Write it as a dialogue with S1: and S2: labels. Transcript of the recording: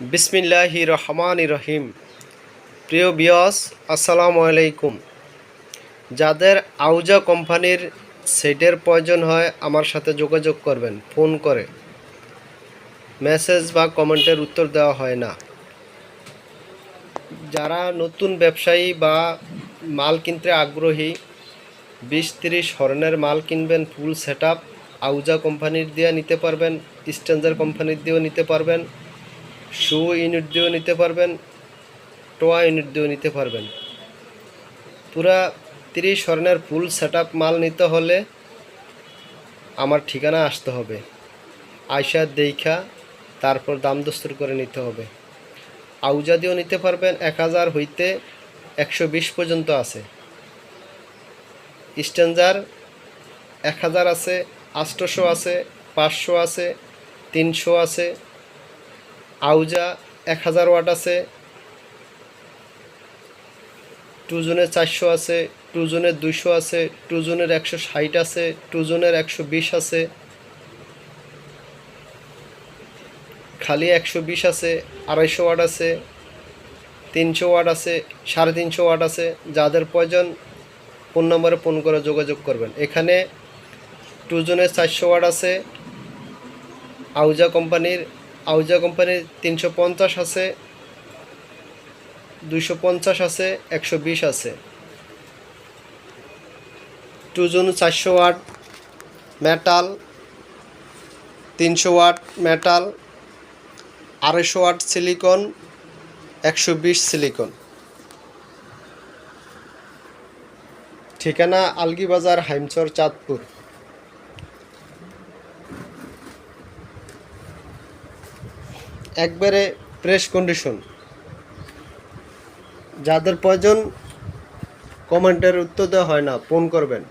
S1: বিসমিল্লাহি রহমান রহিম। প্রিয় বিয়স আসসালামু আলাইকুম। যাদের আউজা কোম্পানির সেটের প্রয়োজন হয়, আমার সাথে যোগাযোগ করবেন, ফোন করে। মেসেজ বা কমেন্টের উত্তর দেওয়া হয় না। যারা নতুন ব্যবসায়ী বা মাল কিনতে আগ্রহী বিশ তিরিশ হরনের মাল কিনবেন, ফুল সেট আউজা কোম্পানির দিয়ে নিতে পারবেন স্ট্যান্ডার কোম্পানির দিয়েও নিতে পারবেন। শু ইউনিট দিয়েও নিতে পারবেন টোয়া ইউনিট দিয়েও নিতে পারবেন। পুরা তিরিশ স্বর্ণের ফুল সেট মাল নিতে হলে আমার ঠিকানা আসতে হবে। আয়সা দেইখা, তারপর দাম দস্তুর করে নিতে হবে। আউজা দিয়েও নিতে পারবেন এক হাজার হইতে একশো বিশ পর্যন্ত আছে। স্ট্যান্ডার এক হাজার আছে আটশোশো আছে, পাঁচশো আছে, তিনশো আছে আউজা এক হাজার ওয়াট আছে। টুজনের চারশো আছে টুজনের দুইশো আছে, টুজনের একশো ষাট আছে, টুজনের একশো বিশ আছে। খালি একশো বিশ আছে, আড়াইশো ওয়াট আছে, তিনশো ওয়াট আছে, সাড়ে তিনশো ওয়াট আছে। যাদের প্রয়োজন ফোন নম্বরে ফোন করে যোগাযোগ করবেন। এখানে টুজনের চারশো ওয়াট আছে, আউজা কোম্পানির আউজা কোম্পানির তিনশো পঞ্চাশ আছে, দুইশো পঞ্চাশ আছে, একশো বিশ আছে। টুজন চারশো ওয়াট মেটাল, তিনশো ওয়াট মেটাল, আড়াইশো ওয়াট সিলিকন, একশো বিশ সিলিকন। ঠিকানা আলগিবাজার, হাইমচর, চাঁদপুর। একবারে ফ্রেশ কন্ডিশন যাদের প্রয়োজন কমেন্টের উত্তর দেওয়া হয় না ফোন করবেন।